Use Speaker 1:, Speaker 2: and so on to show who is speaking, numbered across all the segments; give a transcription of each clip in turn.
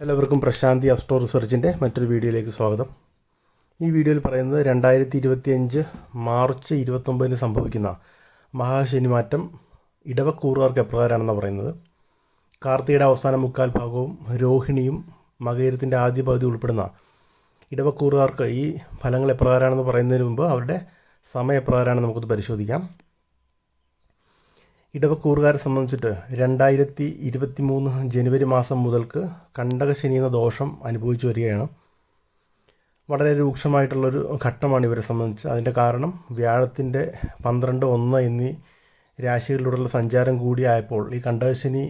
Speaker 1: എല്ലാവർക്കും പ്രശാന്തി അസ്ട്രോ റിസർച്ചിന്റെ മറ്റൊരു വീഡിയോയിലേക്ക് സ്വാഗതം. ഈ വീഡിയോയിൽ പറയുന്നത് രണ്ടായിരത്തി ഇരുപത്തിയഞ്ച് മാർച്ച് ഇരുപത്തൊമ്പതിന് സംഭവിക്കുന്ന മഹാശനി മഹാശനിമാറ്റം ഇടവക്കൂറുകാർക്ക് എപ്രകാരമാണെന്ന് പറയുന്നത്. കാർത്തികയുടെ അവസാന മുക്കാൽ ഭാഗവും രോഹിണിയും മകയിരത്തിന്റെ ആദ്യ പകുതി ഉൾപ്പെടുന്ന ഇടവക്കൂറുകാർക്ക് ഈ ഫലങ്ങൾ എപ്രകാരമാണെന്ന് പറയുന്നതിന് മുമ്പ് അവരുടെ സമയം എപ്രകാരമാണെന്ന് നമുക്കത് പരിശോധിക്കാം. ഇടവക്കൂറുകാരെ സംബന്ധിച്ചിട്ട് രണ്ടായിരത്തി ഇരുപത്തി മൂന്ന് ജനുവരി മാസം മുതൽക്ക് കണ്ടകശനി എന്ന ദോഷം അനുഭവിച്ചു വരികയാണ്. വളരെ രൂക്ഷമായിട്ടുള്ളൊരു ഘട്ടമാണ് ഇവരെ സംബന്ധിച്ച്. അതിന്റെ കാരണം വ്യാഴത്തിന്റെ പന്ത്രണ്ട് ഒന്ന് എന്നീ രാശികളിലൂടെയുള്ള സഞ്ചാരം കൂടിയായപ്പോൾ ഈ കണ്ടകശനി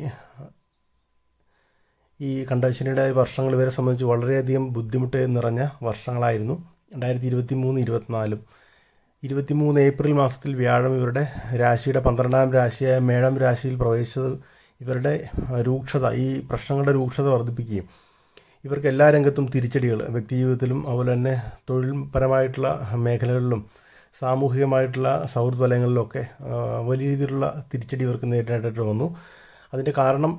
Speaker 1: ഈ കണ്ടകശനിയുടെ വർഷങ്ങൾ ഇവരെ സംബന്ധിച്ച് വളരെയധികം ബുദ്ധിമുട്ട് നിറഞ്ഞ വർഷങ്ങളായിരുന്നു. രണ്ടായിരത്തി ഇരുപത്തി മൂന്ന് ഇരുപത്തിനാലും ഇരുപത്തിമൂന്ന് ഏപ്രിൽ മാസത്തിൽ വ്യാഴം ഇവരുടെ രാശിയുടെ പന്ത്രണ്ടാം രാശിയായ മേടം രാശിയിൽ പ്രവേശിച്ചത് ഇവരുടെ രൂക്ഷത ഈ പ്രശ്നങ്ങളുടെ രൂക്ഷത വർദ്ധിപ്പിക്കുകയും ഇവർക്ക് എല്ലാ രംഗത്തും തിരിച്ചടികൾ വ്യക്തിജീവിതത്തിലും അതുപോലെ തന്നെ തൊഴിൽപരമായിട്ടുള്ള മേഖലകളിലും സാമൂഹികമായിട്ടുള്ള സൗഹൃദ വലയങ്ങളിലൊക്കെ വലിയ രീതിയിലുള്ള തിരിച്ചടി ഇവർക്ക് നേരിടേണ്ടിട്ട് വന്നു. അതിന്റെ കാരണം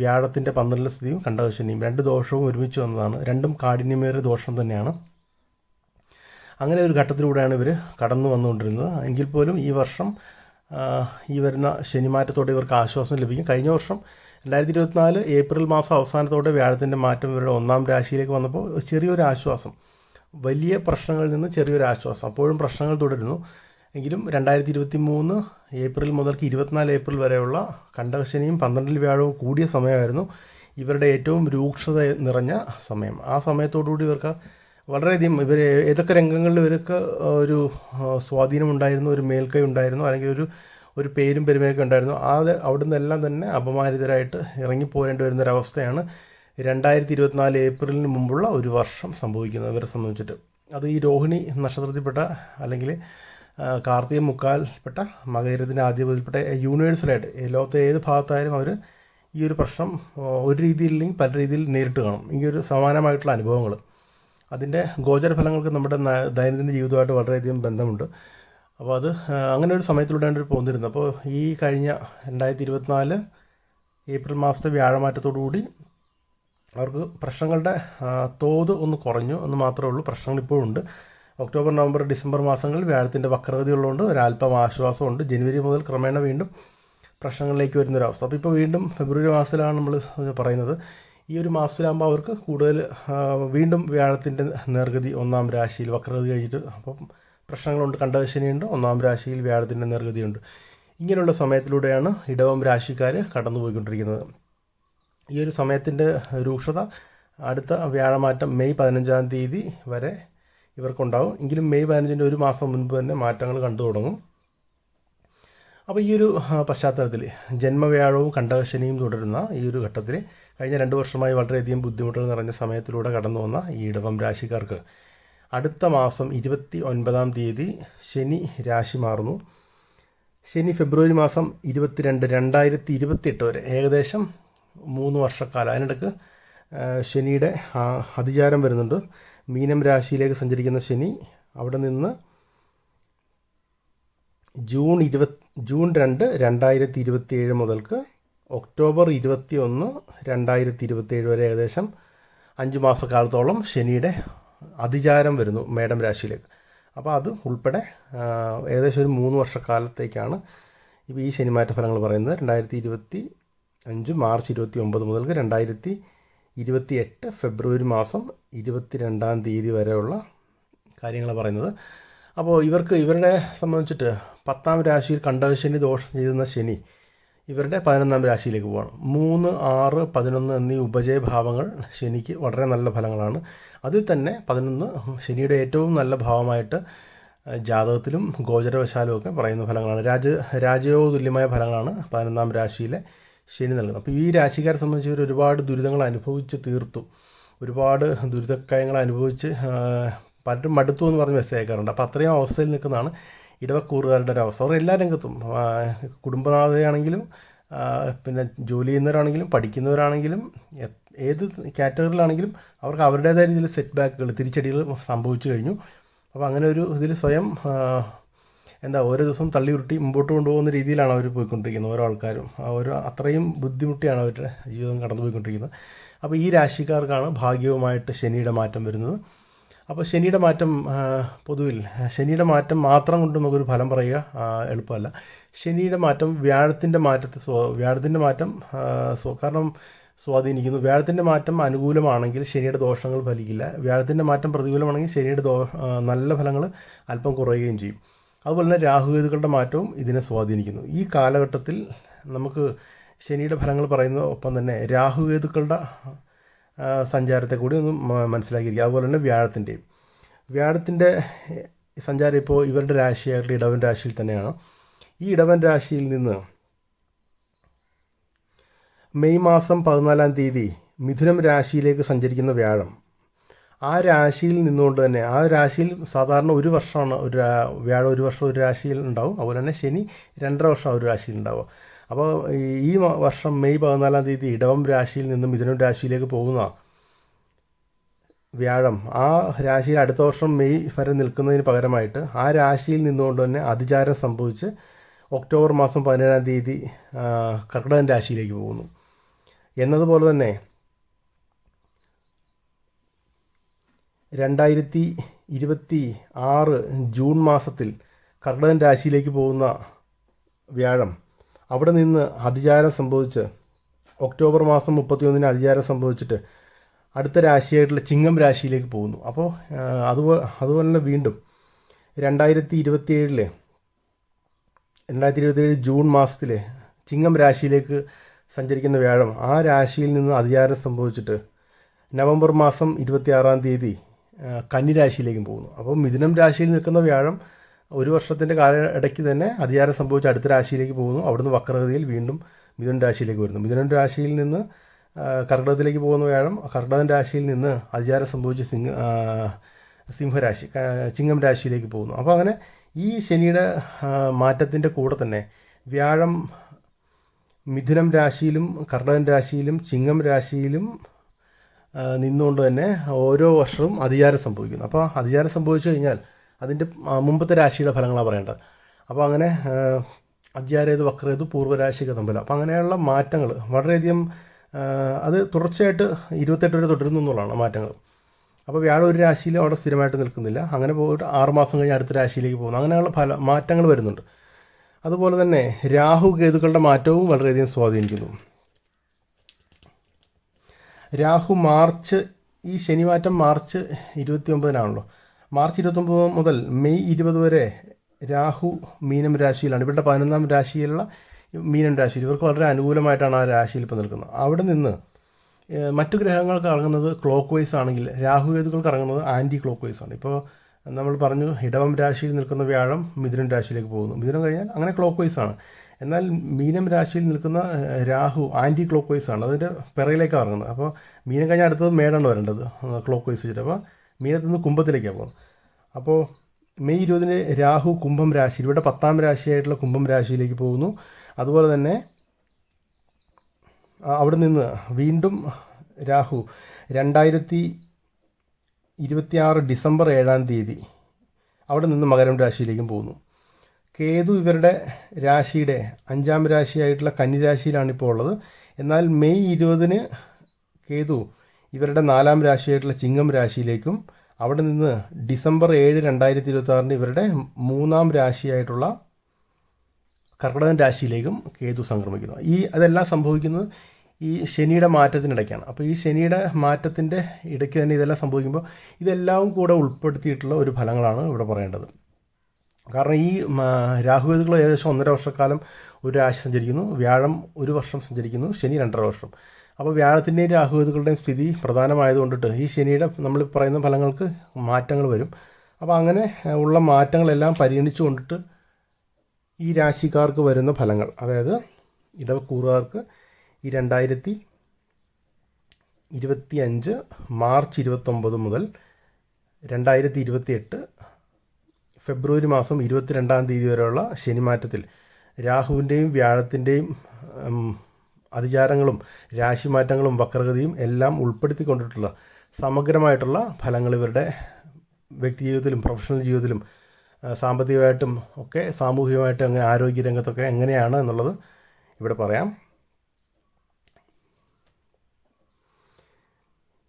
Speaker 1: വ്യാഴത്തിന്റെ പന്ത്രണ്ടിലെ സ്ഥിതിയും കണ്ടകശനിയും രണ്ട് ദോഷവും ഒരുമിച്ച് വന്നതാണ്. രണ്ടും കാഠിന്യമേറിയ ദോഷം തന്നെയാണ്. അങ്ങനെ ഒരു ഘട്ടത്തിലൂടെയാണ് ഇവർ കടന്നു വന്നുകൊണ്ടിരുന്നത്. എങ്കിൽ പോലും ഈ വർഷം ഈ വരുന്ന ശനിമാറ്റത്തോടെ ഇവർക്ക് ആശ്വാസം ലഭിക്കും. കഴിഞ്ഞ വർഷം രണ്ടായിരത്തി ഇരുപത്തിനാല് ഏപ്രിൽ മാസം അവസാനത്തോടെ വ്യാഴത്തിന്റെ മാറ്റം ഇവരുടെ ഒന്നാം രാശിയിലേക്ക് വന്നപ്പോൾ ചെറിയൊരു ആശ്വാസം. വലിയ പ്രശ്നങ്ങളിൽ നിന്ന് ചെറിയൊരു ആശ്വാസം. അപ്പോഴും പ്രശ്നങ്ങൾ തുടരുന്നു. എങ്കിലും രണ്ടായിരത്തി ഇരുപത്തി മൂന്ന് ഏപ്രിൽ മുതൽക്ക് ഇരുപത്തിനാല് ഏപ്രിൽ വരെയുള്ള കണ്ടകശനിയും പന്ത്രണ്ടിൽ വ്യാഴവും കൂടിയ സമയമായിരുന്നു ഇവരുടെ ഏറ്റവും രൂക്ഷത നിറഞ്ഞ സമയം. ആ സമയത്തോടുകൂടി ഇവർക്ക് വളരെയധികം ഇവർ ഏതൊക്കെ രംഗങ്ങളിൽ ഇവർക്ക് ഒരു സ്വാധീനമുണ്ടായിരുന്നു ഒരു മേൽക്കൈ ഉണ്ടായിരുന്നു അല്ലെങ്കിൽ ഒരു ഒരു പേരും പെരുമയൊക്കെ ഉണ്ടായിരുന്നു അത് അവിടുന്ന് എല്ലാം തന്നെ അപമാനിതരായിട്ട് ഇറങ്ങിപ്പോരേണ്ടി വരുന്ന ഒരവസ്ഥയാണ് രണ്ടായിരത്തി ഇരുപത്തിനാല് ഏപ്രിലിന് മുമ്പുള്ള ഒരു വർഷം സംഭവിക്കുന്നത് ഇവരെ സംബന്ധിച്ചിട്ട്. അത് ഈ രോഹിണി നക്ഷത്രത്തിൽപ്പെട്ട അല്ലെങ്കിൽ കാർത്തിക മുക്കാൽപ്പെട്ട മകരത്തിന്റെ ആധിപത്യത്തിൽപ്പെട്ട യൂണിവേഴ്സലായിട്ട് ലോകത്തെ ഏത് ഭാഗത്തായാലും അവർ ഈ ഒരു പ്രശ്നം ഒരു രീതിയില്ലെങ്കിൽ പല രീതിയിൽ നേരിട്ട് കാണും. ഈ ഒരു സമാനമായിട്ടുള്ള അനുഭവങ്ങൾ അതിന്റെ ഗോചര ഫലങ്ങൾക്ക് നമ്മുടെ ദൈനംദിന ജീവിതമായിട്ട് വളരെയധികം ബന്ധമുണ്ട്. അപ്പോൾ അത് അങ്ങനെ ഒരു സമയത്തിലൂടെയാണ് പോന്നിരുന്നത്. അപ്പോൾ ഈ കഴിഞ്ഞ രണ്ടായിരത്തി ഇരുപത്തിനാല് ഏപ്രിൽ മാസത്തെ വ്യാഴമാറ്റത്തോടുകൂടി അവർക്ക് പ്രശ്നങ്ങളുടെ തോത് ഒന്ന് കുറഞ്ഞു എന്ന് മാത്രമേ ഉള്ളൂ. പ്രശ്നങ്ങൾ ഇപ്പോഴും ഉണ്ട്. ഒക്ടോബർ നവംബർ ഡിസംബർ മാസങ്ങളിൽ വ്യാഴത്തിന്റെ വക്രഗതി ഉള്ളതുകൊണ്ട് ഒരല്പം ആശ്വാസമുണ്ട്. ജനുവരി മുതൽ ക്രമേണ വീണ്ടും പ്രശ്നങ്ങളിലേക്ക് വരുന്നൊരവസ്ഥ. അപ്പോൾ ഇപ്പോൾ വീണ്ടും ഫെബ്രുവരി മാസത്തിലാണ് നമ്മൾ പറയുന്നത്. ഈ ഒരു മാസത്തിലാകുമ്പോൾ അവർക്ക് കൂടുതൽ വീണ്ടും വ്യാഴത്തിന്റെ നേർഗതി ഒന്നാം രാശിയിൽ വക്രഗതി കഴിഞ്ഞിട്ട് അപ്പം പ്രശ്നങ്ങളുണ്ട് കണ്ടകശനിയുണ്ട് ഒന്നാം രാശിയിൽ വ്യാഴത്തിന്റെ നേർഗതിയുണ്ട്. ഇങ്ങനെയുള്ള സമയത്തിലൂടെയാണ് ഇടവം രാശിക്കാർ കടന്നുപോയിക്കൊണ്ടിരിക്കുന്നത്. ഈ ഒരു സമയത്തിന്റെ രൂക്ഷത അടുത്ത വ്യാഴമാറ്റം മെയ് പതിനഞ്ചാം തീയതി വരെ ഇവർക്കുണ്ടാവും. എങ്കിലും മെയ് പതിനഞ്ചിന്റെ ഒരു മാസം മുൻപ് തന്നെ മാറ്റങ്ങൾ കണ്ടു തുടങ്ങും. അപ്പോൾ ഈ ഒരു പശ്ചാത്തലത്തിൽ ജന്മവ്യാഴവും കണ്ടകശനിയും തുടരുന്ന ഈ ഒരു ഘട്ടത്തിൽ കഴിഞ്ഞ രണ്ട് വർഷമായി വളരെയധികം ബുദ്ധിമുട്ടുകൾ നിറഞ്ഞ സമയത്തിലൂടെ കടന്നു വന്ന ഈ ഇടവം രാശിക്കാർക്ക് അടുത്ത മാസം ഇരുപത്തി ഒൻപതാം തീയതി ശനി രാശി മാറുന്നു. ശനി ഫെബ്രുവരി മാസം ഇരുപത്തിരണ്ട് രണ്ടായിരത്തി ഇരുപത്തിയെട്ട് വരെ ഏകദേശം മൂന്ന് വർഷക്കാലം. അതിനിടയ്ക്ക് ശനിയുടെ അതിചാരം വരുന്നുണ്ട്. മീനം രാശിയിലേക്ക് സഞ്ചരിക്കുന്ന ശനി അവിടെ നിന്ന് ജൂൺ ഇരുപത് ജൂൺ രണ്ട് രണ്ടായിരത്തി ഇരുപത്തി ഏഴ് മുതൽക്ക് ഒക്ടോബർ ഇരുപത്തി ഒന്ന് രണ്ടായിരത്തി ഇരുപത്തി ഏഴ് വരെ ഏകദേശം അഞ്ച് മാസക്കാലത്തോളം ശനിയുടെ അതിചാരം വരുന്നു മേടം രാശിയിലേക്ക്. അപ്പോൾ അത് ഉൾപ്പെടെ ഏകദേശം ഒരു മൂന്ന് വർഷക്കാലത്തേക്കാണ് ഇപ്പോൾ ഈ ശനിമാറ്റ ഫലങ്ങൾ പറയുന്നത്. രണ്ടായിരത്തി ഇരുപത്തി അഞ്ച് മാർച്ച് ഇരുപത്തി ഒമ്പത് മുതൽക്ക് രണ്ടായിരത്തി ഇരുപത്തി എട്ട് ഫെബ്രുവരി മാസം ഇരുപത്തി രണ്ടാം തീയതി വരെയുള്ള കാര്യങ്ങൾ പറയുന്നത്. അപ്പോൾ ഇവർക്ക് ഇവരുടെ സംബന്ധിച്ചിട്ട് പത്താം രാശിയിൽ കണ്ടശനി ദോഷം ചെയ്യുന്ന ശനി ഇവരുടെ പതിനൊന്നാം രാശിയിലേക്ക് പോകണം. മൂന്ന് ആറ് പതിനൊന്ന് എന്നീ ഉപജയഭാവങ്ങൾ ശനിക്ക് വളരെ നല്ല ഫലങ്ങളാണ്. അതിൽ തന്നെ പതിനൊന്ന് ശനിയുടെ ഏറ്റവും നല്ല ഭാവമായിട്ട് ജാതകത്തിലും ഗോചരവശാലും ഒക്കെ പറയുന്ന ഫലങ്ങളാണ്. രാജ രാജയോഗ തുല്യമായ ഫലങ്ങളാണ് പതിനൊന്നാം രാശിയിലെ ശനി നൽകുന്നത്. അപ്പോൾ ഈ രാശിക്കാരെ സംബന്ധിച്ച് ഇവർ ഒരുപാട് ദുരിതങ്ങൾ അനുഭവിച്ച് തീർത്തു. ഒരുപാട് ദുരിതക്കായങ്ങൾ അനുഭവിച്ച് പലരും മടുത്തു എന്ന് പറഞ്ഞ് മെസ്സേജ് അയക്കാറുണ്ട്. അപ്പോൾ അത്രയും അവസ്ഥയിൽ നിൽക്കുന്നതാണ് ഇടവക്കൂറുകാരുടെ ഒരു അവസ്ഥ. അവർ എല്ലാ രംഗത്തും കുടുംബനാഥയാണെങ്കിലും പിന്നെ ജോലി ചെയ്യുന്നവരാണെങ്കിലും പഠിക്കുന്നവരാണെങ്കിലും ഏത് കാറ്റഗറിയിലാണെങ്കിലും അവർക്ക് അവരുടേതായ രീതിയിൽ സെറ്റ് ബാക്കുകൾ തിരിച്ചടികൾ സംഭവിച്ചു കഴിഞ്ഞു. അപ്പോൾ അങ്ങനെ ഒരു ഇതിൽ സ്വയം എന്താ ഓരോ ദിവസവും തള്ളി ഉരുട്ടി മുമ്പോട്ട് കൊണ്ടുപോകുന്ന രീതിയിലാണ് അവർ പോയിക്കൊണ്ടിരിക്കുന്നത് ഓരോ ആൾക്കാരും. ഓരോ അത്രയും ബുദ്ധിമുട്ടിയാണ് അവരുടെ ജീവിതം കടന്നു പോയിക്കൊണ്ടിരിക്കുന്നത് അപ്പോൾ ഈ രാശിക്കാർക്കാണ് ഭാഗ്യവുമായിട്ട് ശനിയുടെ മാറ്റം വരുന്നത്. അപ്പോൾ ശനിയുടെ മാറ്റം പൊതുവിൽ. ശനിയുടെ മാറ്റം മാത്രം കൊണ്ട് നമുക്കൊരു ഫലം പറയുക എളുപ്പമല്ല. ശനിയുടെ മാറ്റം വ്യാഴത്തിന്റെ മാറ്റത്തെ സ്വ വ്യാഴത്തിന്റെ മാറ്റം സ്വ- കാരണം സ്വാധീനിക്കുന്നു. വ്യാഴത്തിന്റെ മാറ്റം അനുകൂലമാണെങ്കിൽ ശനിയുടെ ദോഷങ്ങൾ ഫലിക്കില്ല. വ്യാഴത്തിന്റെ മാറ്റം പ്രതികൂലമാണെങ്കിൽ ശനിയുടെ ദോ നല്ല ഫലങ്ങൾ അല്പം കുറയുകയും ചെയ്യും. അതുപോലെ തന്നെ രാഹുകേതുക്കളുടെ മാറ്റവും ഇതിനെ സ്വാധീനിക്കുന്നു. ഈ കാലഘട്ടത്തിൽ നമുക്ക് ശനിയുടെ ഫലങ്ങൾ പറയുന്ന ഒപ്പം തന്നെ രാഹുകേതുക്കളുടെ സഞ്ചാരത്തെ കൂടി ഒന്ന് മനസ്സിലാക്കിയിരിക്കുക. അതുപോലെ തന്നെ വ്യാഴത്തിന്റെയും വ്യാഴത്തിന്റെ സഞ്ചാരം ഇപ്പോൾ ഇവരുടെ രാശിയായിട്ടുള്ള ഇടവൻ രാശിയിൽ തന്നെയാണ്. ഈ ഇടവൻ രാശിയിൽ നിന്ന് മെയ് മാസം പതിനാലാം തീയതി മിഥുനം രാശിയിലേക്ക് സഞ്ചരിക്കുന്ന വ്യാഴം. ആ രാശിയിൽ നിന്നുകൊണ്ട് തന്നെ ആ രാശിയിൽ സാധാരണ ഒരു വർഷമാണ് ഒരു വ്യാഴം ഒരു വർഷം ഒരു രാശിയിൽ ഉണ്ടാവും. അതുപോലെ തന്നെ ശനി രണ്ടര വർഷം ഒരു രാശിയിൽ ഉണ്ടാവും അപ്പോൾ ഈ- വർഷം മെയ് പതിനാലാം തീയതി ഇടവം രാശിയിൽ നിന്നും മിഥുനം രാശിയിലേക്ക് പോകുന്ന വ്യാഴം ആ രാശിയിൽ അടുത്ത വർഷം മെയ് വരെ നിൽക്കുന്നതിന് പകരമായിട്ട് ആ രാശിയിൽ നിന്നുകൊണ്ട് തന്നെ അതിചാരം സംഭവിച്ച് ഒക്ടോബർ മാസം പതിനേഴാം തീയതി കർക്കിടകൻ രാശിയിലേക്ക് പോകുന്നു. എന്നതുപോലെ തന്നെ രണ്ടായിരത്തി ഇരുപത്തി ആറ് ജൂൺ മാസത്തിൽ കർക്കിടകൻ രാശിയിലേക്ക് പോകുന്ന വ്യാഴം അവിടെ നിന്ന് അതിചാരം സംഭവിച്ച് ഒക്ടോബർ മാസം മുപ്പത്തിയൊന്നിന് അതിചാരം സംഭവിച്ചിട്ട് അടുത്ത രാശിയായിട്ടുള്ള ചിങ്ങം രാശിയിലേക്ക് പോകുന്നു. അപ്പോൾ അതുപോലെ അതുപോലെ തന്നെ വീണ്ടും രണ്ടായിരത്തി ഇരുപത്തി ഏഴിലെ രണ്ടായിരത്തി ഇരുപത്തിയേഴ് ജൂൺ മാസത്തിലെ ചിങ്ങം രാശിയിലേക്ക് സഞ്ചരിക്കുന്ന വ്യാഴം ആ രാശിയിൽ നിന്ന് അതിചാരം സംഭവിച്ചിട്ട് നവംബർ മാസം ഇരുപത്തിയാറാം തീയതി കന്നിരാശിയിലേക്കും കന്നി രാശിയിലേക്കും പോകുന്നു. അപ്പോൾ മിഥുനം രാശിയിൽ നിൽക്കുന്ന വ്യാഴം ഒരു വർഷത്തിന്റെ കാല ഇടയ്ക്ക് തന്നെ അധികാരം സംഭവിച്ച് അടുത്ത രാശിയിലേക്ക് പോകുന്നു. അവിടുന്ന് വക്രഗതിയിൽ വീണ്ടും മിഥുൻ രാശിയിലേക്ക് വരുന്നു. മിഥുനം രാശിയിൽ നിന്ന് കർക്കിടകത്തിലേക്ക് പോകുന്ന വ്യാഴം കർക്കിടകൻ രാശിയിൽ നിന്ന് അധികാരം സംഭവിച്ച് സിംഹ സിംഹരാശി ചിങ്ങം രാശിയിലേക്ക് പോകുന്നു. അപ്പോൾ അങ്ങനെ ഈ ശനിയുടെ മാറ്റത്തിന്റെ കൂടെ തന്നെ വ്യാഴം മിഥുനം രാശിയിലും കർണകൻ രാശിയിലും ചിങ്ങം രാശിയിലും നിന്നുകൊണ്ട് തന്നെ ഓരോ വർഷവും അധികാരം സംഭവിക്കുന്നു. അപ്പോൾ അധികാരം സംഭവിച്ചു കഴിഞ്ഞാൽ അതിന്റെ മുമ്പത്തെ രാശിയുടെ ഫലങ്ങളാണ് പറയേണ്ടത്. അപ്പോൾ അങ്ങനെ അധ്യാരേത് വക്രേത് പൂർവരാശിക തമ്മിൽ അപ്പോൾ അങ്ങനെയുള്ള മാറ്റങ്ങൾ വളരെയധികം അത് തുടർച്ചയായിട്ട് ഇരുപത്തെട്ട് വരെ തുടരുന്നു എന്നുള്ളതാണ് മാറ്റങ്ങൾ. അപ്പോൾ വ്യാഴം ഒരു രാശിയിൽ അവിടെ സ്ഥിരമായിട്ട് നിൽക്കുന്നില്ല. അങ്ങനെ പോയിട്ട് ആറ് മാസം കഴിഞ്ഞ് അടുത്ത രാശിയിലേക്ക് പോകുന്നു. അങ്ങനെയുള്ള ഫല മാറ്റങ്ങൾ വരുന്നുണ്ട്. അതുപോലെ തന്നെ രാഹു കേതുക്കളുടെ മാറ്റവും വളരെയധികം സ്വാധീനിക്കുന്നു. രാഹു മാർച്ച് ഈ ശനിമാറ്റം മാർച്ച് ഇരുപത്തി ഒമ്പതിനാണല്ലോ മാർച്ച് ഇരുപത്തൊമ്പത് മുതൽ മെയ് ഇരുപത് വരെ രാഹു മീനം രാശിയിലാണ്. ഇവരുടെ പതിനൊന്നാം രാശിയിലുള്ള മീനം രാശിയിൽ ഇവർക്ക് വളരെ അനുകൂലമായിട്ടാണ് ആ രാശിയിൽ ഇപ്പോൾ നിൽക്കുന്നത്. അവിടെ നിന്ന് മറ്റു ഗ്രഹങ്ങൾക്ക് ഇറങ്ങുന്നത് ക്ലോക്ക് വൈസ് ആണെങ്കിൽ രാഹു രാഹുകേതുക്കൾക്ക് ഇറങ്ങുന്നത് ആന്റി ക്ലോക്ക് വൈസ് ആണ്. ഇപ്പോൾ നമ്മൾ പറഞ്ഞു ഇടവം രാശിയിൽ നിൽക്കുന്ന വ്യാഴം മിഥുനം രാശിയിലേക്ക് പോകുന്നു. മിഥുനം കഴിഞ്ഞാൽ അങ്ങനെ ക്ലോക്ക് വൈസ് ആണ്. എന്നാൽ മീനം രാശിയിൽ നിൽക്കുന്ന രാഹു ആന്റി ക്ലോക്ക് വൈസ് ആണ്. അതിന്റെ പിറയിലേക്കാണ് ഇറങ്ങുന്നത്. അപ്പോൾ മീനം കഴിഞ്ഞാൽ അടുത്തത് മേടാണ് വരേണ്ടത് ക്ലോക്ക് വൈസ് വെച്ചിട്ട്. അപ്പോൾ മീനത്തിൽ നിന്ന് കുംഭത്തിലേക്കാണ് പോകുന്നത് അപ്പോൾ മെയ് ഇരുപതിന് രാഹു കുംഭം രാശി ഇവിടെ പത്താം രാശിയായിട്ടുള്ള കുംഭം രാശിയിലേക്ക് പോകുന്നു. അതുപോലെ തന്നെ അവിടെ നിന്ന് വീണ്ടും രാഹു രണ്ടായിരത്തി ഇരുപത്തിയാറ് ഡിസംബർ ഏഴാം തീയതി അവിടെ നിന്ന് മകരം രാശിയിലേക്കും പോകുന്നു. കേതു ഇവരുടെ രാശിയുടെ അഞ്ചാം രാശിയായിട്ടുള്ള കന്നിരാശിയിലാണ് ഇപ്പോൾ ഉള്ളത്. എന്നാൽ മെയ് ഇരുപതിന് കേതു ഇവരുടെ നാലാം രാശിയായിട്ടുള്ള ചിങ്ങം രാശിയിലേക്കും അവിടെ നിന്ന് ഡിസംബർ ഏഴ് രണ്ടായിരത്തി ഇരുപത്തി ആറിന് ഇവരുടെ മൂന്നാം രാശിയായിട്ടുള്ള കർക്കിടകൻ രാശിയിലേക്കും കേതു സംക്രമിക്കുന്നു. ഈ അതെല്ലാം സംഭവിക്കുന്നത് ഈ ശനിയുടെ മാറ്റത്തിനിടയ്ക്കാണ്. അപ്പോൾ ഈ ശനിയുടെ മാറ്റത്തിന്റെ ഇടയ്ക്ക് തന്നെ ഇതെല്ലാം സംഭവിക്കുമ്പോൾ ഇതെല്ലാം കൂടെ ഉൾപ്പെടുത്തിയിട്ടുള്ള ഒരു ഫലങ്ങളാണ് ഇവിടെ പറയേണ്ടത്. കാരണം ഈ രാഹുവേതുകൾ ഏകദേശം ഒന്നര വർഷക്കാലം ഒരു രാശി സഞ്ചരിക്കുന്നു. വ്യാഴം ഒരു വർഷം സഞ്ചരിക്കുന്നു. ശനി രണ്ടര വർഷം. അപ്പോൾ വ്യാഴത്തിന്റെയും രാഹുകേതുക്കളുടെയും സ്ഥിതി പ്രധാനമായതുകൊണ്ടിട്ട് ഈ ശനിയുടെ നമ്മൾ പറയുന്ന ഫലങ്ങൾക്ക് മാറ്റങ്ങൾ വരും. അപ്പോൾ അങ്ങനെ ഉള്ള മാറ്റങ്ങളെല്ലാം പരിഗണിച്ചു കൊണ്ടിട്ട് ഈ രാശിക്കാർക്ക് വരുന്ന ഫലങ്ങൾ അതായത് ഇടവക്കൂറുകാർക്ക് ഈ രണ്ടായിരത്തി ഇരുപത്തി അഞ്ച് മാർച്ച് ഇരുപത്തൊമ്പത് മുതൽ രണ്ടായിരത്തി ഇരുപത്തി എട്ട് ഫെബ്രുവരി മാസം ഇരുപത്തിരണ്ടാം തീയതി വരെയുള്ള ശനിമാറ്റത്തിൽ രാഹുവിന്റെയും വ്യാഴത്തിന്റെയും അതിചാരങ്ങളും രാശിമാറ്റങ്ങളും വക്രഗതിയും എല്ലാം ഉൾപ്പെടുത്തിക്കൊണ്ടിട്ടുള്ള സമഗ്രമായിട്ടുള്ള ഫലങ്ങൾ ഇവരുടെ വ്യക്തി ജീവിതത്തിലും പ്രൊഫഷണൽ ജീവിതത്തിലും സാമ്പത്തികമായിട്ടും ഒക്കെ സാമൂഹികമായിട്ടും അങ്ങനെ ആരോഗ്യ രംഗത്തൊക്കെ എങ്ങനെയാണ് എന്നുള്ളത് ഇവിടെ പറയാം.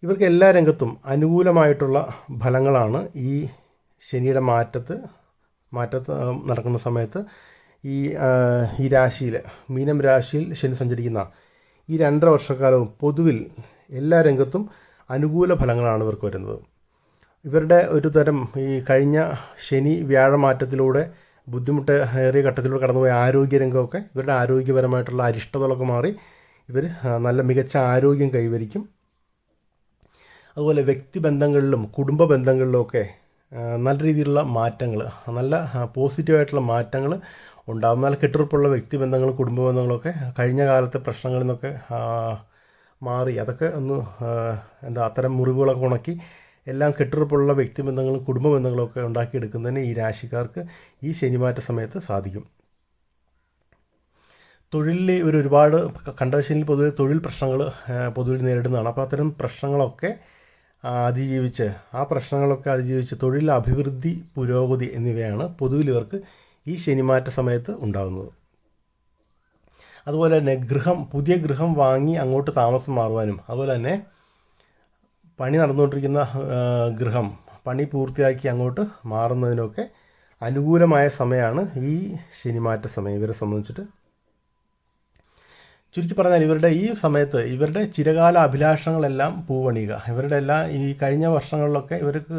Speaker 1: ഇവർക്ക് എല്ലാ രംഗത്തും അനുകൂലമായിട്ടുള്ള ഫലങ്ങളാണ് ഈ ശനിയുടെ മാറ്റത്ത് മാറ്റത്ത് നടക്കുന്ന സമയത്ത് ഈ ഈ രാശിയിൽ മീനം രാശിയിൽ ശനി സഞ്ചരിക്കുന്ന ഈ രണ്ടര വർഷക്കാലവും പൊതുവിൽ എല്ലാ രംഗത്തും അനുകൂല ഫലങ്ങളാണ് ഇവർക്ക് വരുന്നത്. ഇവരുടെ ഒരു തരം ഈ കഴിഞ്ഞ ശനി വ്യാഴമാറ്റത്തിലൂടെ ബുദ്ധിമുട്ട് ഏറിയ ഘട്ടത്തിലൂടെ കടന്നുപോയ ആരോഗ്യരംഗമൊക്കെ ഇവരുടെ ആരോഗ്യപരമായിട്ടുള്ള അരിഷ്ടതകളൊക്കെ മാറി ഇവർ നല്ല മികച്ച ആരോഗ്യം കൈവരിക്കും. അതുപോലെ വ്യക്തിബന്ധങ്ങളിലും കുടുംബ ബന്ധങ്ങളിലുമൊക്കെ നല്ല രീതിയിലുള്ള മാറ്റങ്ങൾ നല്ല പോസിറ്റീവായിട്ടുള്ള മാറ്റങ്ങൾ ഉണ്ടാകും നല്ല കെട്ടുറപ്പുള്ള വ്യക്തിബന്ധങ്ങൾ കുടുംബ ബന്ധങ്ങളൊക്കെ കഴിഞ്ഞ കാലത്തെ പ്രശ്നങ്ങളിൽ നിന്നൊക്കെ മാറി. അതൊക്കെ ഒന്ന് എന്താ അത്തരം മുറിവുകളൊക്കെ ഉണക്കി എല്ലാം കെട്ടുറപ്പുള്ള വ്യക്തിബന്ധങ്ങളും കുടുംബ ബന്ധങ്ങളും ഒക്കെ ഉണ്ടാക്കിയെടുക്കുന്നതിന് ഈ രാശിക്കാർക്ക് ഈ ശനിമാറ്റ സമയത്ത് സാധിക്കും. തൊഴിലിൽ ഇവർ ഒരുപാട് കണ്ടവശനിൽ പൊതുവെ തൊഴിൽ പ്രശ്നങ്ങൾ പൊതുവിൽ നേരിടുന്നതാണ്. അപ്പോൾ അത്തരം പ്രശ്നങ്ങളൊക്കെ അതിജീവിച്ച് ആ പ്രശ്നങ്ങളൊക്കെ അതിജീവിച്ച് തൊഴിൽ അഭിവൃദ്ധി പുരോഗതി എന്നിവയാണ് പൊതുവിൽ ഇവർക്ക് ഈ ശനിമാറ്റ സമയത്ത് ഉണ്ടാകുന്നത് അതുപോലെ തന്നെ ഗൃഹം പുതിയ ഗൃഹം വാങ്ങി അങ്ങോട്ട് താമസം മാറുവാനും അതുപോലെ തന്നെ പണി നടന്നുകൊണ്ടിരിക്കുന്ന ഗൃഹം പണി പൂർത്തിയാക്കി അങ്ങോട്ട് മാറുന്നതിനൊക്കെ അനുകൂലമായ സമയമാണ് ഈ ശനിമാറ്റ സമയം. ഇവരെ സംബന്ധിച്ചിട്ട് ചുരുക്കി പറഞ്ഞാൽ ഇവരുടെ ഈ സമയത്ത് ഇവരുടെ ചിരകാല അഭിലാഷങ്ങളെല്ലാം പൂവണിയുക. ഇവരുടെ എല്ലാം ഈ കഴിഞ്ഞ വർഷങ്ങളിലൊക്കെ ഇവർക്ക്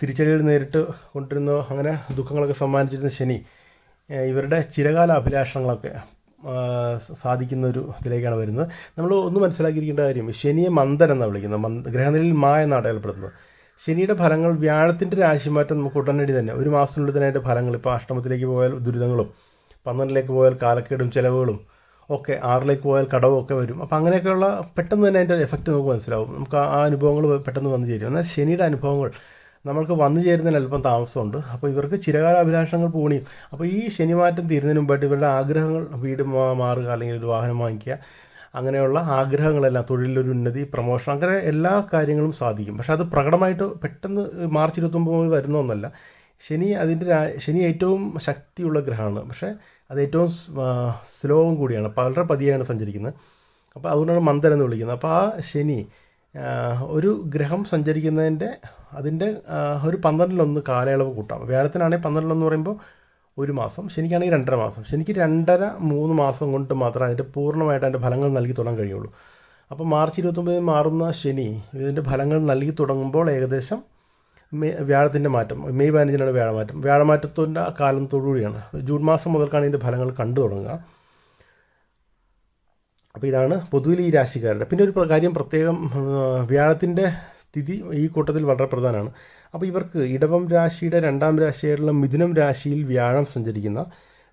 Speaker 1: തിരിച്ചടികൾ നേരിട്ട് കൊണ്ടിരുന്ന. അങ്ങനെ ദുഃഖങ്ങളൊക്കെ സമ്മാനിച്ചിരുന്ന ശനി ഇവരുടെ ചിരകാല അഭിലാഷങ്ങളൊക്കെ സാധിക്കുന്ന ഒരു ഇതിലേക്കാണ് വരുന്നത്. നമ്മൾ ഒന്ന് മനസ്സിലാക്കിയിരിക്കേണ്ട കാര്യം ശനിയെ മന്ദൻ എന്നാണ് വിളിക്കുന്നത്. മന്ദ ഗ്രഹനിലയിൽ മാ എന്നാണ് അടയാളപ്പെടുന്നത് ശനിയുടെ ഫലങ്ങൾ വ്യാഴത്തിന്റെ രാശിമാറ്റം നമുക്ക് ഉടനടി തന്നെ. ഒരു മാസത്തിനുള്ളിൽ തന്നെ അതിന്റെ ഫലങ്ങൾ ഇപ്പോൾ അഷ്ടമത്തിലേക്ക് പോയാൽ ദുരിതങ്ങളും പന്ത്രണ്ടിലേക്ക് പോയാൽ കാലക്കേടും ചിലവുകളും ഒക്കെ ആറിലേക്ക് പോയാൽ കടവും ഒക്കെ വരും. അപ്പോൾ അങ്ങനെയൊക്കെയുള്ള പെട്ടെന്ന് തന്നെ അതിന്റെ എഫക്റ്റ് നമുക്ക് മനസ്സിലാവും. നമുക്ക് ആ അനുഭവങ്ങൾ പെട്ടെന്ന് വന്നു ചേരും. എന്നാൽ ശനിയുടെ അനുഭവങ്ങൾ നമ്മൾക്ക് വന്നു ചേരുന്നതിന് അല്പം താമസമുണ്ട്. അപ്പോൾ ഇവർക്ക് ചിരകാല അഭിലാഷങ്ങൾ പൂണിയും. അപ്പോൾ ഈ ശനിമാറ്റം തീരുന്നതിന് മുമ്പായിട്ട് ഇവരുടെ ആഗ്രഹങ്ങൾ വീട് മാറുക അല്ലെങ്കിൽ ഒരു വാഹനം വാങ്ങിക്കുക അങ്ങനെയുള്ള ആഗ്രഹങ്ങളെല്ലാം തൊഴിലൊരു ഉന്നതി പ്രമോഷൻ അങ്ങനെ എല്ലാ കാര്യങ്ങളും സാധിക്കും. പക്ഷെ അത് പ്രകടമായിട്ട് പെട്ടെന്ന് മാർച്ച് ഇരുപത്തൊമ്പത് വരുന്ന ഒന്നല്ല. ശനി അതിന്റെ ശനി ഏറ്റവും ശക്തിയുള്ള ഗ്രഹമാണ്. പക്ഷേ അത് ഏറ്റവും സ്ലോവും കൂടിയാണ്. വളരെ പതിയാണ് സഞ്ചരിക്കുന്നത്. അപ്പോൾ അതുകൊണ്ടാണ് മന്ദൻ എന്ന് വിളിക്കുന്നത്. അപ്പോൾ ആ ശനി ഒരു ഗ്രഹം സഞ്ചരിക്കുന്നതിന്റെ അതിന്റെ ആ, ഒരു പന്ത്രണ്ടിലൊന്ന് കാലയളവ് കൂട്ടാം. വ്യാഴത്തിനാണെങ്കിൽ പന്ത്രണ്ടിലൊന്ന് പറയുമ്പോൾ ഒരു മാസം ശനിക്കാണെങ്കിൽ രണ്ടര മാസം. ശനിക്ക് രണ്ടര മൂന്ന് മാസം കൊണ്ട് മാത്രമേ അതിന്റെ പൂർണമായിട്ട് അതിന്റെ ഫലങ്ങൾ നൽകി തുടങ്ങാൻ കഴിയുള്ളൂ. അപ്പോൾ മാർച്ച് ഇരുപത്തൊമ്പതിന് മാറുന്ന ശനി ഇതിന്റെ ഫലങ്ങൾ നൽകി തുടങ്ങുമ്പോൾ ഏകദേശം മെയ് വ്യാഴത്തിന്റെ മാറ്റം മെയ് പതിനഞ്ചിനാണ് വ്യാഴമാറ്റം. വ്യാഴമാറ്റത്തിന്റെ കാലത്തോടുകൂടിയാണ് ജൂൺ മാസം മുതൽക്കാണ് ഇതിന്റെ ഫലങ്ങൾ കണ്ടു തുടങ്ങുക. അപ്പോൾ ഇതാണ് പൊതുവിൽ ഈ രാശിക്കാരുടെ. പിന്നെ ഒരു കാര്യം പ്രത്യേകം വ്യാഴത്തിന്റെ സ്ഥിതി ഈ കൂട്ടത്തിൽ വളരെ പ്രധാനമാണ്. അപ്പോൾ ഇവർക്ക് ഇടവം രാശിയുടെ രണ്ടാം രാശിയായിട്ടുള്ള മിഥുനം രാശിയിൽ വ്യാഴം സഞ്ചരിക്കുന്ന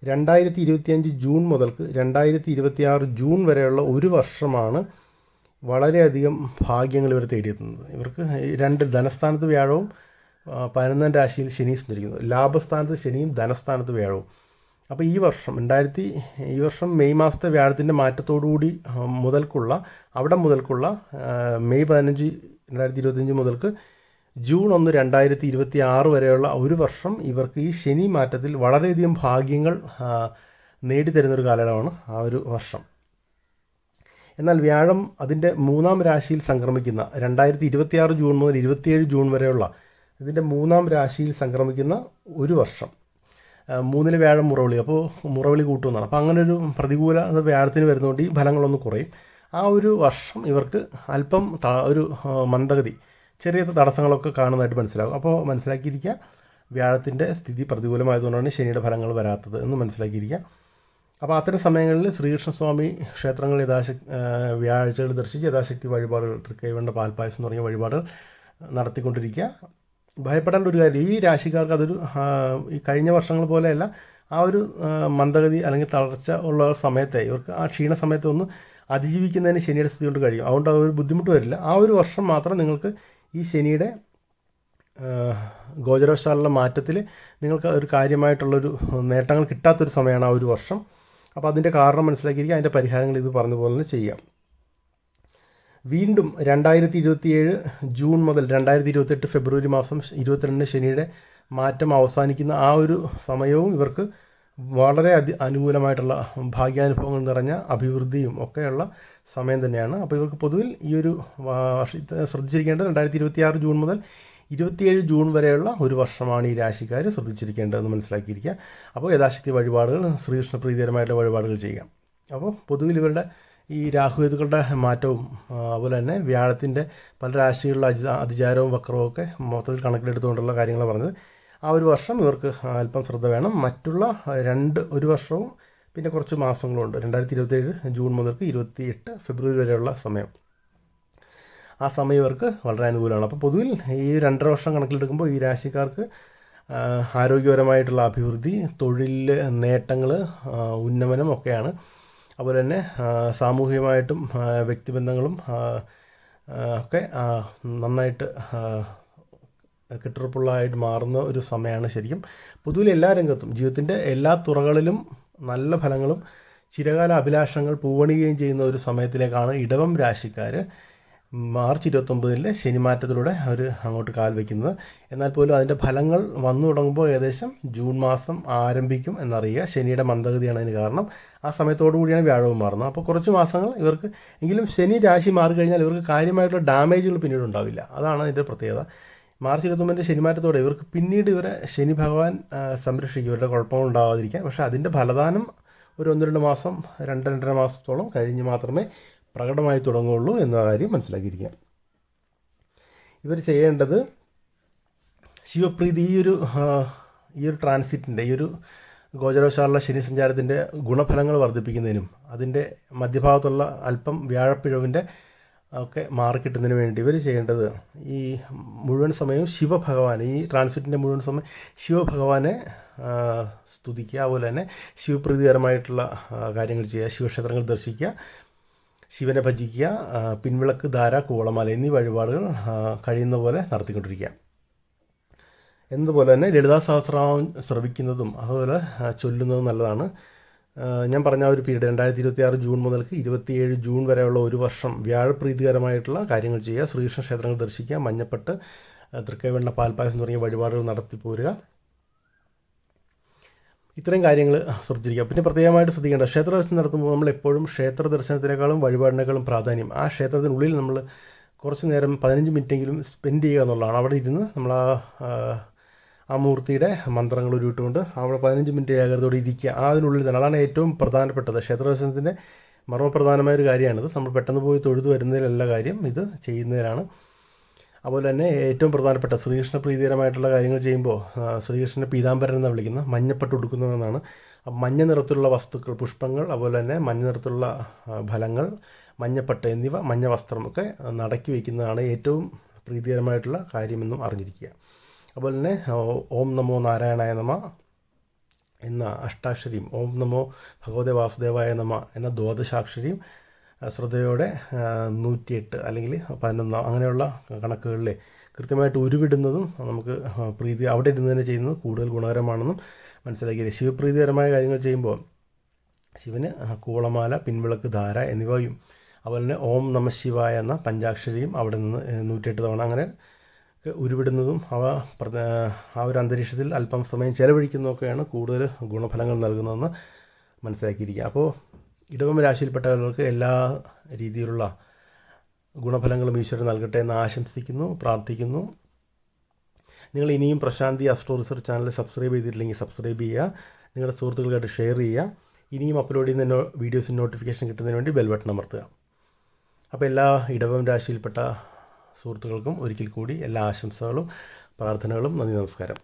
Speaker 1: രണ്ടായിരത്തി ഇരുപത്തിയഞ്ച് ജൂൺ മുതൽക്ക് രണ്ടായിരത്തി ഇരുപത്തിയാറ് ജൂൺ വരെയുള്ള ഒരു വർഷമാണ് വളരെയധികം ഭാഗ്യങ്ങൾ ഇവർ തേടിയെത്തുന്നത്. ഇവർക്ക് രണ്ട് ധനസ്ഥാനത്ത് വ്യാഴവും പതിനൊന്നാം രാശിയിൽ ശനി സഞ്ചരിക്കുന്നു. ലാഭസ്ഥാനത്ത് ശനിയും ധനസ്ഥാനത്ത് വ്യാഴവും. അപ്പോൾ ഈ വർഷം രണ്ടായിരത്തി ഈ വർഷം മെയ് മാസത്തെ വ്യാഴത്തിന്റെ മാറ്റത്തോടുകൂടി മുതൽക്കുള്ള അവിടെ മുതൽക്കുള്ള മെയ് പതിനഞ്ച് രണ്ടായിരത്തി ഇരുപത്തഞ്ച് മുതൽക്ക് ജൂൺ ഒന്ന് രണ്ടായിരത്തി ഇരുപത്തി ആറ് വരെയുള്ള ഒരു വർഷം ഇവർക്ക് ഈ ശനി മാറ്റത്തിൽ വളരെയധികം ഭാഗ്യങ്ങൾ നേടിത്തരുന്നൊരു കാലയളവാണ് ആ ഒരു വർഷം. എന്നാൽ വ്യാഴം അതിന്റെ മൂന്നാം രാശിയിൽ സംക്രമിക്കുന്ന രണ്ടായിരത്തി ഇരുപത്തിയാറ് ജൂൺ മുതൽ ഇരുപത്തിയേഴ് ജൂൺ വരെയുള്ള ഇതിന്റെ മൂന്നാം രാശിയിൽ സംക്രമിക്കുന്ന ഒരു വർഷം. മൂന്നിലെ വ്യാഴം മുറവിളി. അപ്പോൾ മുറവിളി കൂട്ടുമെന്നാണ്. അപ്പോൾ അങ്ങനെ ഒരു പ്രതികൂല വ്യാഴത്തിന് വരുന്നതുകൊണ്ട് ഈ ഫലങ്ങളൊന്ന് കുറയും. ആ ഒരു വർഷം ഇവർക്ക് അല്പം ഒരു മന്ദഗതി ചെറിയ തടസ്സങ്ങളൊക്കെ കാണുന്നതായിട്ട് മനസ്സിലാകും. അപ്പോൾ മനസ്സിലാക്കിയിരിക്കുക വ്യാഴത്തിന്റെ സ്ഥിതി പ്രതികൂലമായതുകൊണ്ടാണ് ശനിയുടെ ഫലങ്ങൾ വരാത്തത് എന്ന് മനസ്സിലാക്കിയിരിക്കുക. അപ്പോൾ അത്തരം സമയങ്ങളിൽ ശ്രീകൃഷ്ണസ്വാമി ക്ഷേത്രങ്ങൾ യഥാശക്തി വ്യാഴ്ചകൾ ദർശിച്ച് യഥാശക്തി വഴിപാടുകൾ തൃക്കൈവണ്ട പാൽപ്പായസം തുടങ്ങിയ വഴിപാടുകൾ നടത്തിക്കൊണ്ടിരിക്കുക. ഭയപ്പെടേണ്ട ഒരു കാര്യം ഈ രാശിക്കാർക്ക് അതൊരു ഈ കഴിഞ്ഞ വർഷങ്ങൾ പോലെയല്ല ആ ഒരു മന്ദഗതി അല്ലെങ്കിൽ തളർച്ച ഉള്ള സമയത്തെ ഇവർക്ക് ആ ക്ഷീണ സമയത്തൊന്നും അതിജീവിക്കുന്നതിന് ശനിയുടെ സ്ഥിതി കൊണ്ട് കഴിയും. അതുകൊണ്ട് ആ ഒരു ബുദ്ധിമുട്ട് വരില്ല. ആ ഒരു വർഷം മാത്രം നിങ്ങൾക്ക് ഈ ശനിയുടെ ഗോചരവശാലുള്ള മാറ്റത്തിൽ നിങ്ങൾക്ക് ഒരു കാര്യമായിട്ടുള്ളൊരു നേട്ടങ്ങൾ കിട്ടാത്തൊരു സമയമാണ് ആ ഒരു വർഷം. അപ്പോൾ അതിന്റെ കാരണം മനസ്സിലാക്കിയിരിക്കുക. അതിന്റെ പരിഹാരങ്ങൾ ഇത് പറഞ്ഞ പോലെ തന്നെ ചെയ്യാം. വീണ്ടും രണ്ടായിരത്തി ഇരുപത്തിയേഴ് ജൂൺ മുതൽ രണ്ടായിരത്തി ഇരുപത്തെട്ട് ഫെബ്രുവരി മാസം ഇരുപത്തിരണ്ടിന് ശനിയുടെ മാറ്റം അവസാനിക്കുന്ന ആ ഒരു സമയവും ഇവർക്ക് വളരെ അതി അനുകൂലമായിട്ടുള്ള ഭാഗ്യാനുഭവങ്ങൾ നിറഞ്ഞ അഭിവൃദ്ധിയും ഒക്കെയുള്ള സമയം തന്നെയാണ്. അപ്പോൾ ഇവർക്ക് പൊതുവിൽ ഈ ഒരു ശ്രദ്ധിച്ചിരിക്കേണ്ടത് രണ്ടായിരത്തി ജൂൺ മുതൽ ഇരുപത്തിയേഴ് ജൂൺ വരെയുള്ള ഒരു വർഷമാണ് ഈ രാശിക്കാർ ശ്രദ്ധിച്ചിരിക്കേണ്ടതെന്ന് മനസ്സിലാക്കിയിരിക്കുക. അപ്പോൾ യഥാശക്തി വഴിപാടുകൾ ശ്രീകൃഷ്ണ പ്രീതികരമായിട്ടുള്ള വഴിപാടുകൾ ചെയ്യാം അപ്പോൾ പൊതുവിൽ ഇവരുടെ ഈ രാഹുവേതുക്കളുടെ മാറ്റവും അതുപോലെ തന്നെ വ്യാഴത്തിന്റെ പല രാശികളിലെ അതിചാരവും വക്രവും ഒക്കെ മൊത്തത്തിൽ കണക്കിലെടുത്തുകൊണ്ടുള്ള കാര്യങ്ങൾ പറഞ്ഞത്. ആ ഒരു വർഷം ഇവർക്ക് അല്പം ശ്രദ്ധ വേണം. മറ്റുള്ള രണ്ട് ഒരു വർഷവും പിന്നെ കുറച്ച് മാസങ്ങളുണ്ട്. രണ്ടായിരത്തി ഇരുപത്തേഴ് ജൂൺ മുതൽക്ക് ഇരുപത്തി എട്ട് ഫെബ്രുവരി വരെയുള്ള സമയം. ആ സമയം ഇവർക്ക് വളരെ അനുകൂലമാണ്. അപ്പോൾ പൊതുവിൽ ഈ രണ്ടര വർഷം കണക്കിലെടുക്കുമ്പോൾ ഈ രാശിക്കാർക്ക് ആരോഗ്യപരമായിട്ടുള്ള അഭിവൃദ്ധി തൊഴിൽ നേട്ടങ്ങൾ ഉന്നമനം ഒക്കെയാണ്. അതുപോലെ തന്നെ സാമൂഹികമായിട്ടും വ്യക്തിബന്ധങ്ങളും ഒക്കെ നന്നായിട്ട് കെട്ടുറപ്പുള്ളതായിട്ട് മാറുന്ന ഒരു സമയമാണ് ശരിക്കും. പൊതുവിൽ എല്ലാ രംഗത്തും ജീവിതത്തിന്റെ എല്ലാ തുറകളിലും നല്ല ഫലങ്ങളും ചിരകാല അഭിലാഷങ്ങൾ പൂവണിയുകയും ചെയ്യുന്ന ഒരു സമയത്തിലേക്കാണ് ഇടവം രാശിക്കാർ മാർച്ച് ഇരുപത്തൊമ്പതിലെ ശനിമാറ്റത്തിലൂടെ അവർ അങ്ങോട്ട് കാൽ വയ്ക്കുന്നത്. എന്നാൽ പോലും അതിന്റെ ഫലങ്ങൾ വന്നു തുടങ്ങുമ്പോൾ ഏകദേശം ജൂൺ മാസം ആരംഭിക്കും എന്നറിയുക. ശനിയുടെ മന്ദഗതിയാണ് അതിന് കാരണം. ആ സമയത്തോടു കൂടിയാണ് വ്യാഴവും മാറുന്നത്. അപ്പോൾ കുറച്ച് മാസങ്ങൾ ഇവർക്ക് എങ്കിലും ശനി രാശി മാറിക്കഴിഞ്ഞാൽ ഇവർക്ക് കാര്യമായിട്ടുള്ള ഡാമേജുകൾ പിന്നീട് ഉണ്ടാവില്ല. അതാണ് അതിന്റെ പ്രത്യേകത. മാർച്ച് ഇരുപത്തൊമ്പതിന്റെ ശനിമാറ്റത്തോടെ ഇവർക്ക് പിന്നീട് ഇവരെ ശനി ഭഗവാൻ സംരക്ഷിക്കും. ഇവരുടെ കുഴപ്പമുണ്ടാവാതിരിക്കാൻ പക്ഷേ അതിന്റെ ഫലദാനം ഒരു ഒന്ന് രണ്ട് മാസം രണ്ട് രണ്ടര മാസത്തോളം കഴിഞ്ഞ് മാത്രമേ പ്രകടമായി തുടങ്ങുകയുള്ളൂ എന്ന കാര്യം മനസ്സിലാക്കിയിരിക്കുക ഇവർ ചെയ്യേണ്ടത് ശിവപ്രീതി ഈ ഒരു ഈ ഒരു ട്രാൻസിറ്റിന്റെ ഈ ഒരു ഗോചരവശാലുള്ള ശനി സഞ്ചാരത്തിന്റെ ഗുണഫലങ്ങൾ വർദ്ധിപ്പിക്കുന്നതിനും അതിന്റെ മധ്യഭാഗത്തുള്ള അല്പം വ്യാഴപ്പിഴവിന്റെ ഒക്കെ മാറിക്കിട്ടുന്നതിന് വേണ്ടി ഇവർ ചെയ്യേണ്ടത് ഈ മുഴുവൻ സമയവും ശിവഭഗവാൻ ഈ ട്രാൻസിറ്റിന്റെ മുഴുവൻ സമയം ശിവഭഗവാനെ സ്തുതിക്കുക അതുപോലെ തന്നെ ശിവപ്രീതികരമായിട്ടുള്ള കാര്യങ്ങൾ ചെയ്യുക ശിവക്ഷേത്രങ്ങൾ ദർശിക്കുക ശിവനെ ഭജിക്കുക പിൻവിളക്ക് ധാര കോളമാല എന്നീ വഴിപാടുകൾ കഴിയുന്ന പോലെ നടത്തിക്കൊണ്ടിരിക്കുക. എന്നതുപോലെ തന്നെ ലളിതാ സഹസ്രനാമം ശ്രവിക്കുന്നതും അതുപോലെ ചൊല്ലുന്നതും നല്ലതാണ്. ഞാൻ പറഞ്ഞ ഒരു പീരീഡ് രണ്ടായിരത്തി ഇരുപത്തി ആറ് ജൂൺ മുതൽക്ക് ഇരുപത്തിയേഴ് ജൂൺ വരെയുള്ള ഒരു വർഷം വ്യാഴപ്രീതികരമായിട്ടുള്ള കാര്യങ്ങൾ ചെയ്യുക ശ്രീകൃഷ്ണ ക്ഷേത്രങ്ങൾ ദർശിക്കുക മഞ്ഞപ്പെട്ട് തൃക്കൈവെണ്ണ പാൽപ്പായസം തുടങ്ങിയ വഴിപാടുകൾ നടത്തി പോരുക. ഇത്രയും കാര്യങ്ങൾ ശ്രദ്ധിച്ചിരിക്കുക. പിന്നെ പ്രത്യേകമായിട്ട് ശ്രദ്ധിക്കേണ്ട ക്ഷേത്ര ദർശനം നടത്തുമ്പോൾ നമ്മൾ എപ്പോഴും ക്ഷേത്ര ദർശനത്തിനേക്കാളും വഴിപാടിനേക്കാളും പ്രാധാന്യം. ആ ക്ഷേത്രത്തിനുള്ളിൽ നമ്മൾ കുറച്ച് നേരം പതിനഞ്ച് മിനിറ്റെങ്കിലും സ്പെൻഡ് ചെയ്യുക എന്നുള്ളതാണ്. അവിടെ ഇരുന്ന് നമ്മൾ ആ ആ മൂർത്തിയുടെ മന്ത്രങ്ങൾ ഉരുവിട്ടുകൊണ്ട് അവിടെ പതിനഞ്ച് മിനിറ്റ് ഏകാഗ്രതയോടെ ഇരിക്കുക. അതിനുള്ളിൽ തന്നെ അതാണ് ഏറ്റവും പ്രധാനപ്പെട്ടത്. ക്ഷേത്ര ദർശനത്തിന്റെ മർമ്മപ്രധാനമായ ഒരു കാര്യമാണിത് നമ്മൾ പെട്ടെന്ന് പോയി തൊഴുതു വരുന്നതിലല്ല കാര്യം ഇത് ചെയ്യുന്നതിനാണ് അതുപോലെ തന്നെ ഏറ്റവും പ്രധാനപ്പെട്ട ശ്രീകൃഷ്ണ പ്രീതികരമായിട്ടുള്ള കാര്യങ്ങൾ ചെയ്യുമ്പോൾ ശ്രീകൃഷ്ണനെ പീതാംബരൻ എന്ന് വിളിക്കുന്ന മഞ്ഞപ്പെട്ട് കൊടുക്കുന്നതെന്നാണ് മഞ്ഞ നിറത്തിലുള്ള വസ്തുക്കൾ പുഷ്പങ്ങൾ അതുപോലെ തന്നെ മഞ്ഞ നിറത്തിലുള്ള ഫലങ്ങൾ മഞ്ഞപ്പട്ട് എന്നിവ മഞ്ഞ വസ്ത്രമൊക്കെ നടക്കി വയ്ക്കുന്നതാണ് ഏറ്റവും പ്രീതികരമായിട്ടുള്ള കാര്യമെന്നും അറിഞ്ഞിരിക്കുക. അതുപോലെ തന്നെ ഓം നമോ നാരായണായ നമ എന്ന അഷ്ടാക്ഷരിയും ഓം നമോ ഭഗവതി വാസുദേവായ നമ എന്ന ദ്വാദശാക്ഷരിയും ശ്രദ്ധയോടെ നൂറ്റിയെട്ട് അല്ലെങ്കിൽ പതിനൊന്ന് അങ്ങനെയുള്ള കണക്കുകളിലെ കൃത്യമായിട്ട് ഉരുവിടുന്നതും നമുക്ക് പ്രീതി അവിടെ ഇരുന്ന് തന്നെ ചെയ്യുന്നത് കൂടുതൽ ഗുണകരമാണെന്നും മനസ്സിലാക്കിയത്. ശിവപ്രീതികരമായ കാര്യങ്ങൾ ചെയ്യുമ്പോൾ ശിവന് കൂളമാല പിൻവിളക്ക് ധാര എന്നിവയും അതുപോലെ തന്നെ ഓം നമ ശിവായ എന്ന പഞ്ചാക്ഷരിയും അവിടെ നിന്ന് നൂറ്റിയെട്ട് തവണ അങ്ങനെ ഉരുവിടുന്നതും അവ ആ ഒരു അന്തരീക്ഷത്തിൽ അല്പം സമയം ചെലവഴിക്കുന്നതൊക്കെയാണ് കൂടുതൽ ഗുണഫലങ്ങൾ നൽകുന്നതെന്ന് മനസ്സിലാക്കിയിരിക്കുക. അപ്പോൾ ഇടവം രാശിയിൽപ്പെട്ടവർക്ക് എല്ലാ രീതിയിലുള്ള ഗുണഫലങ്ങളും ഈശ്വരൻ നൽകട്ടെ എന്ന് ആശംസിക്കുന്നു പ്രാർത്ഥിക്കുന്നു. നിങ്ങൾ ഇനിയും Prashanthi astro research channel subscribe ചെയ്തിട്ടില്ലെങ്കിൽ സബ്സ്ക്രൈബ് ചെയ്യുക നിങ്ങളുടെ സുഹൃത്തുക്കൾക്കായിട്ട് ഷെയർ ചെയ്യുക ഇനിയും അപ്ലോഡ് ചെയ്യുന്ന വീഡിയോസിന് നോട്ടിഫിക്കേഷൻ കിട്ടുന്നതിന് വേണ്ടി ബെൽ ബട്ടൺ അമർത്തുക. അപ്പോൾ എല്ലാ ഇടവം രാശിയിൽപ്പെട്ട സുഹൃത്തുക്കൾക്കും ഒരിക്കൽ കൂടി എല്ലാ ആശംസകളും പ്രാർത്ഥനകളും നന്ദി നമസ്കാരം.